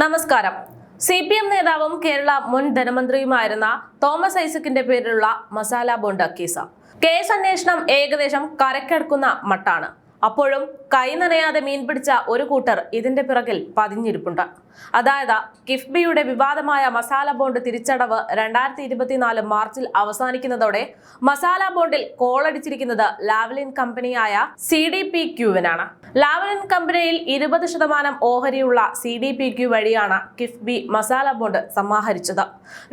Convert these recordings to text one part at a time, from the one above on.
നമസ്കാരം. C P M നേതാവും കേരള മുൻ ധനമന്ത്രിയുമായിരുന്ന തോമസ് ഐസക്കിന്റെ പേരിലുള്ള മസാല ബോണ്ട് കേസ്. കേസ് അന്വേഷണം ഏകദേശം കരക്കെടുക്കുന്ന മട്ടാണ്. അപ്പോഴും കൈ നനയാതെ മീൻ പിടിച്ച ഒരു കൂട്ടർ ഇതിന്റെ പിറകിൽ പതിഞ്ഞിരിപ്പുണ്ട്. അതായത് കിഫ്ബിയുടെ വിവാദമായ മസാല ബോണ്ട് തിരിച്ചടവ് രണ്ടായിരത്തി ഇരുപത്തിനാല് മാർച്ചിൽ അവസാനിക്കുന്നതോടെ മസാല ബോണ്ടിൽ കോളടിച്ചിരിക്കുന്നത് ലാവലിൻ കമ്പനിയായ സി ഡി പി ക്യൂവിനാണ്. ലാവലിൻ കമ്പനിയിൽ ഇരുപത് ശതമാനം ഓഹരിയുള്ള സി ഡി പി ക്യു വഴിയാണ് കിഫ്ബി മസാല ബോണ്ട് സമാഹരിച്ചത്.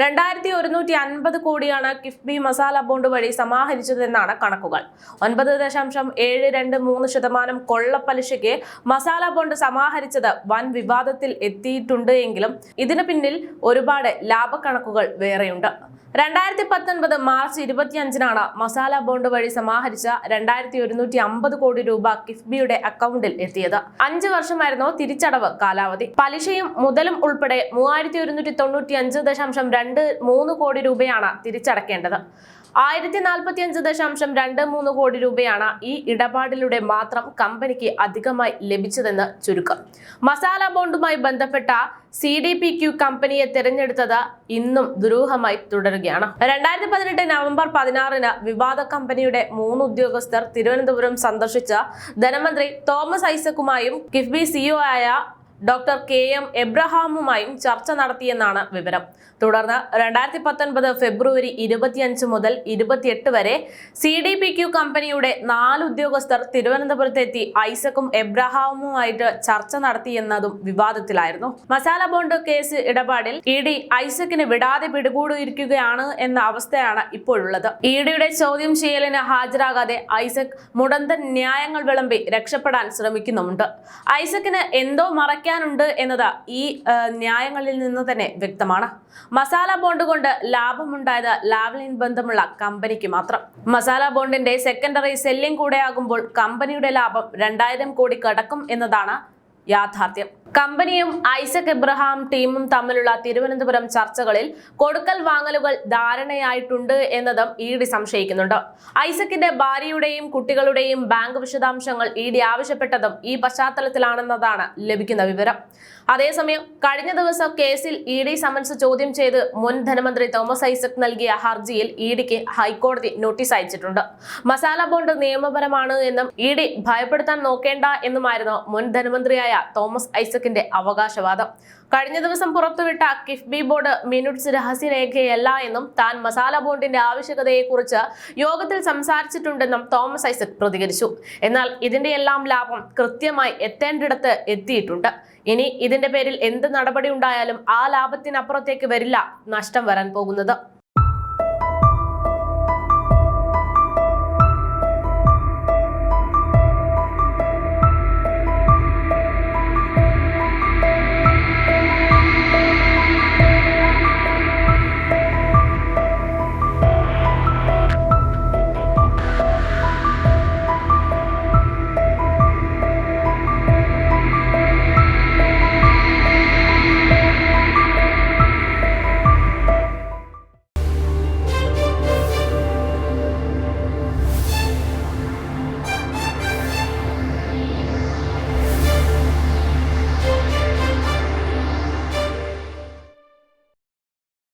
രണ്ടായിരത്തി ഒരുന്നൂറ്റി അൻപത് കോടിയാണ് കിഫ്ബി മസാല ബോണ്ട് വഴി സമാഹരിച്ചതെന്നാണ് കണക്കുകൾ. ഒൻപത് ദശാംശം ഏഴ് രണ്ട് മൂന്ന് ശതമാനം കൊള്ളപ്പലിശയ്ക്ക് മസാല ബോണ്ട് സമാഹരിച്ചത് വൻ വിവാദത്തിൽ എത്തിയിട്ടുണ്ട് എങ്കിലും ഇതിനു പിന്നിൽ ഒരുപാട് ലാഭക്കണക്കുകൾ വേറെയുണ്ട്. രണ്ടായിരത്തി പത്തൊൻപത് മാർച്ച് ഇരുപത്തിയഞ്ചിനാണ് മസാല ബോണ്ട് വഴി സമാഹരിച്ച രണ്ടായിരത്തി ഒരുന്നൂറ്റി അമ്പത് കോടി രൂപ കിഫ്ബിയുടെ അക്കൗണ്ടിൽ എത്തിയത്. അഞ്ച് വർഷമായിരുന്നു തിരിച്ചടവ് കാലാവധി. പലിശയും മുതലും ഉൾപ്പെടെ മൂവായിരത്തി ഒരുന്നൂറ്റി തൊണ്ണൂറ്റി അഞ്ച് ദശാംശം രണ്ട് മൂന്ന് കോടി രൂപയാണ് തിരിച്ചടക്കേണ്ടത്. ആയിരത്തി നാൽപ്പത്തി അഞ്ച് ദശാംശം രണ്ട് മൂന്ന് കോടി രൂപയാണ് ഈ ഇടപാടിലൂടെ മാത്രം കമ്പനിക്ക് അധികമായി ലഭിച്ചതെന്ന് ചുരുക്കം. മസാല ബോണ്ടുമായി ബന്ധപ്പെട്ട സി ഡി പി ക്യു കമ്പനിയെ തിരഞ്ഞെടുത്തത് ഇന്നും ദുരൂഹമായി തുടരുകയാണ്. രണ്ടായിരത്തി പതിനെട്ട് നവംബർ പതിനാറിന് വിവാദ കമ്പനിയുടെ മൂന്ന് ഉദ്യോഗസ്ഥർ തിരുവനന്തപുരം സന്ദർശിച്ച ധനമന്ത്രി തോമസ് ഐസക്കുമായും കിഫ്ബി സിഇഒ ആയ ഡോക്ടർ കെ എം എബ്രഹാമുമായും ചർച്ച നടത്തിയെന്നാണ് വിവരം. തുടർന്ന് രണ്ടായിരത്തി പത്തൊൻപത് ഫെബ്രുവരി ഇരുപത്തിയഞ്ച് മുതൽ ഇരുപത്തിയെട്ട് വരെ സി ഡി പി ക്യു കമ്പനിയുടെ നാല് ഉദ്യോഗസ്ഥർ തിരുവനന്തപുരത്തെത്തി ഐസക്കും എബ്രഹാമുമായിട്ട് ചർച്ച നടത്തിയെന്നതും വിവാദത്തിലായിരുന്നു. മസാല ബോണ്ട് കേസ് ഇടപാടിൽ ഇ ഡി ഐസക്കിന് വിടാതെ പിടികൂടിയിരിക്കുകയാണ് എന്ന അവസ്ഥയാണ് ഇപ്പോഴുള്ളത്. ഇ ഡിയുടെ ചോദ്യം ചെയ്യലിന് ഹാജരാകാതെ ഐസക് മുടന്തൻ ന്യായങ്ങൾ വിളമ്പി രക്ഷപ്പെടാൻ ശ്രമിക്കുന്നുമുണ്ട്. ഐസക്കിന് എന്തോ മറയ്ക്കാനുണ്ട് എന്നത് ഈ ന്യായങ്ങളിൽ നിന്ന് തന്നെ വ്യക്തമാണ്. മസാല ബോണ്ട് കൊണ്ട് ലാഭമുണ്ടായത് ലാവ്ലിൻ ബന്ധമുള്ള കമ്പനിക്ക് മാത്രം. മസാല ബോണ്ടിന്റെ സെക്കൻഡറി സെല്ലിംഗ് കൂടെയാകുമ്പോൾ കമ്പനിയുടെ ലാഭം രണ്ടായിരം കോടി കടക്കും എന്നതാണ് യാഥാർത്ഥ്യം. കമ്പനിയും ഐസക് എബ്രഹാം ടീമും തമ്മിലുള്ള തിരുവനന്തപുരം ചർച്ചകളിൽ കൊടുക്കൽ വാങ്ങലുകൾ ധാരണയായിട്ടുണ്ട് എന്നതും ഇ ഡി സംശയിക്കുന്നുണ്ട്. ഐസക്കിന്റെ ഭാര്യയുടെയും കുട്ടികളുടെയും ബാങ്ക് വിശദാംശങ്ങൾ ഇ ഡി ആവശ്യപ്പെട്ടതും ഈ പശ്ചാത്തലത്തിലാണെന്നതാണ് ലഭിക്കുന്ന വിവരം. അതേസമയം കഴിഞ്ഞ ദിവസം കേസിൽ ഇ ഡി സമൻസ് ചോദ്യം ചെയ്ത് മുൻ ധനമന്ത്രി തോമസ് ഐസക് നൽകിയ ഹർജിയിൽ ഇ ഡിക്ക് ഹൈക്കോടതി നോട്ടീസ് അയച്ചിട്ടുണ്ട്. മസാല ബോണ്ട് നിയമപരമാണ് എന്നും ഇ ഡി ഭയപ്പെടുത്താൻ നോക്കേണ്ട എന്നുമായിരുന്നു മുൻ ധനമന്ത്രിയായ തോമസ് ഐസക്കിന്റെ അവകാശവാദം. കഴിഞ്ഞ ദിവസം പുറത്തുവിട്ട കിഫ്ബി ബോർഡ് മിനുട്സ് രഹസ്യരേഖയല്ല എന്നും താൻ മസാല ബോണ്ടിന്റെ ആവശ്യകതയെക്കുറിച്ച് യോഗത്തിൽ സംസാരിച്ചിട്ടുണ്ടെന്നും തോമസ് ഐസക് പ്രതികരിച്ചു. എന്നാൽ ഇതിന്റെ എല്ലാം ലാഭം കൃത്യമായി എത്തേണ്ടിടത്ത് എത്തിയിട്ടുണ്ട്. ഇനി ഇതിന്റെ പേരിൽ എന്ത് നടപടി ഉണ്ടായാലും ആ ലാഭത്തിനപ്പുറത്തേക്ക് വരില്ല നഷ്ടം വരാൻ പോകുന്നത്.